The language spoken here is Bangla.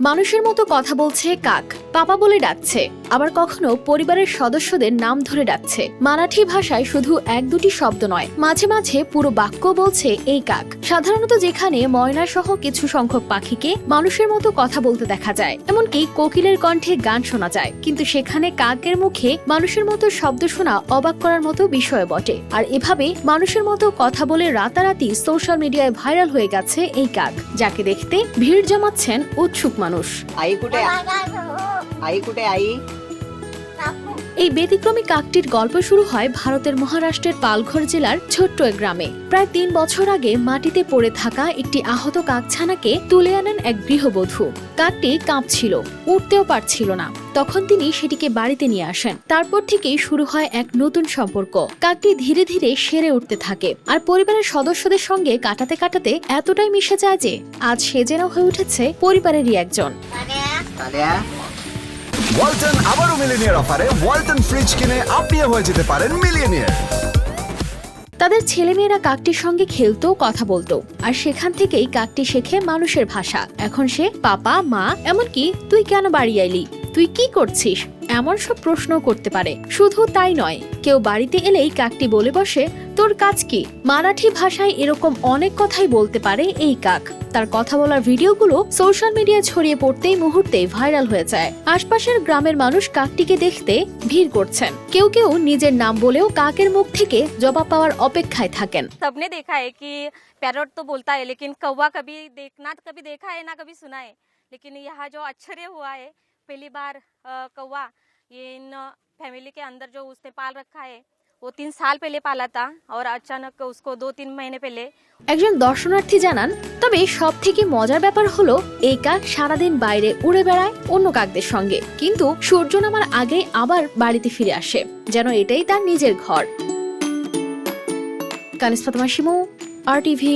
মানুষের মতো কথা বলছে কাক। পাপা বলে ডাকছে আবার কখনো পরিবারের সদস্যদের নাম ধরে ডাকছে। মারাঠি ভাষায় শুধু এক দুটি শব্দ নয় মাঝে মাঝে পুরো বাক্য বলছে এই কাক। সাধারণত যেখানে ময়না সহ কিছু সংখ্যক পাখিকে মানুষের মতো কথা বলতে দেখা যায় এমনকি কোকিলের কণ্ঠে গান শোনা যায় কিন্তু সেখানে কাকের মুখে মানুষের মতো শব্দ শোনা অবাক করার মতো বিষয় বটে। আর এভাবে মানুষের মতো কথা বলে রাতারাতি সোশ্যাল মিডিয়ায় ভাইরাল হয়ে গেছে এই কাক যাকে দেখতে ভিড় জমাচ্ছেন উৎসুক মানুষ। आई कुठे आई कुठे आई এই ব্যতিক্রমী কাকটির গল্প শুরু হয় ভারতের মহারাষ্ট্রের পালঘর জেলার ছোট্ট এক গ্রামে প্রায় তিন বছর আগে মাটিতে পড়ে থাকা একটি আহত কাকছানাকে তুলে আনেন এক গৃহবধূ কাকটি কাঁপছিল উঠতেও পারছিল না তখন তিনি সেটিকে বাড়িতে নিয়ে আসেন তারপর থেকেই শুরু হয় এক নতুন সম্পর্ক কাকটি ধীরে ধীরে সেরে উঠতে থাকে আর পরিবারের সদস্যদের সঙ্গে কাটাতে কাটাতে এতটাই মিশে যায় যে আজ সে যেন হয়ে উঠেছে পরিবারেরই একজন काल्या ওয়ালটন আবারও মিলিনিয়ার অফারে ওয়ালটন ফ্রিজ কিনে আপনিও হয়ে যেতে পারেন মিলিয়নিয়ার। তাদের ছেলেমেয়েরা কাকটির সঙ্গে খেলতো, কথা বলতো। আর সেখান থেকেই কাকটি শেখে মানুষের ভাষা। এখন সে পাপা, মা, এমনকি তুই কেন বাড়ি আইলি? তুই কি করছিস? এমন সব প্রশ্ন করতে পারে। শুধু তাই নয়, কেউ বাড়িতে এলেই কাকটি বলে বসে তোর কাজ কি মারাঠি ভাষায় এরকম অনেক কথাই বলতে পারে এই কাক তার কথা বলার ভিডিওগুলো সোশ্যাল মিডিয়ায় ছড়িয়ে পড়তেই মুহূর্তে ভাইরাল হয়ে যায় আশপাশের গ্রামের মানুষ কাকটিকে দেখতে ভিড় করছেন কেউ কেউ নিজের নাম বলেও কাকের মুখ থেকে জবাব পাওয়ার অপেক্ষায় থাকেন सबने देखा है कि पैरट तो बोलता है लेकिन कौवा कभी देखना कभी देखा है ना कभी सुना है लेकिन यहाँ जो आश्चर्य हुआ है पहली बार अ, कौवा ये इन फैमिली के अंदर जो उसने पाल रखा है वो तीन साल पहले पाला था और अचानक उसको दो तीन महीने पहले একজন দর্শনার্থী জানান তবে সব থেকে মজার ব্যাপার হলো এই কাক সারাদিন বাইরে উড়ে বেড়ায় অন্য কাকদের সঙ্গে কিন্তু সূর্য নামার আগে আবার বাড়িতে ফিরে আসে যেন এটাই তার নিজের ঘর কানিস ফাতেমা শিমু আর টিভি